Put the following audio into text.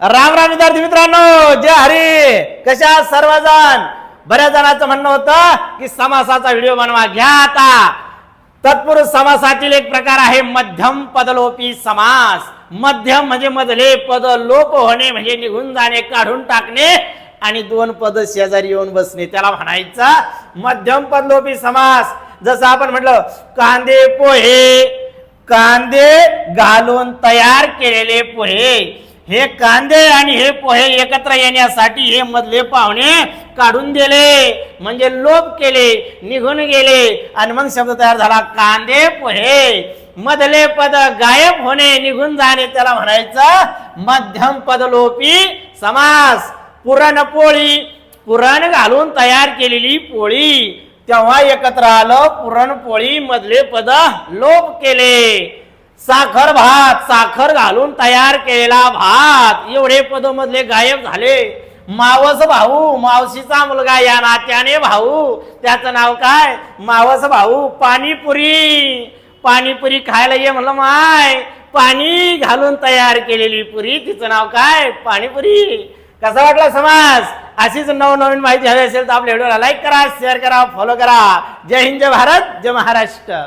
राम राम विद्यार्थी मित्रांनो जय हरी. कशा सर्वजण? बऱ्याच जणांचं म्हणणं होतं की समासाचा व्हिडिओ बनवा घ्या आता. तत्पुरुष समासातील एक प्रकार आहे मध्यम पदलोपी समास. मध्यम म्हणजे मधले पद लोप होणे म्हणजे निघून जाणे काढून टाकणे आणि दोन पद शेजारी येऊन बसणे. त्याला म्हणायचा मध्यम पदलोपी समास. जसं आपण म्हटलं कांदे पोहे. कांदे घालून तयार केलेले पोहे. हे कांदे आणि हे पोहे एकत्र येण्यासाठी हे मधले पाहुणे काढून दिले. म्हणजे लोप केले निघून गेले. आणि मग शब्द तयार झाला कांदे पोहे. मधले पद गायब होणे निघून जाणे त्याला म्हणायचं मध्यम पद लोपी समास पुरणपोळी पुरण घालून तयार केलेली पोळी. तेव्हा एकत्र आलं पुरणपोळी मधले पद लोप केले. साखर भात साखर घालून तयार केलेला भात. एवढे पद मधले गायब झाले. मावस भाऊ मावशीचा मुलगा या नात्याने भाऊ. त्याचं नाव काय? मावस भाऊ पाणीपुरी. पाणीपुरी खायला ये म्हणलं माय पाणी घालून तयार केलेली पुरी. तिचं नाव काय? पाणीपुरी. कसा वाटला समाज? अशीच नवनवीन माहिती हवी असेल तर आपल्या व्हिडिओला लाईक करा शेअर करा फॉलो करा. जय हिंद जय भारत जय महाराष्ट्र.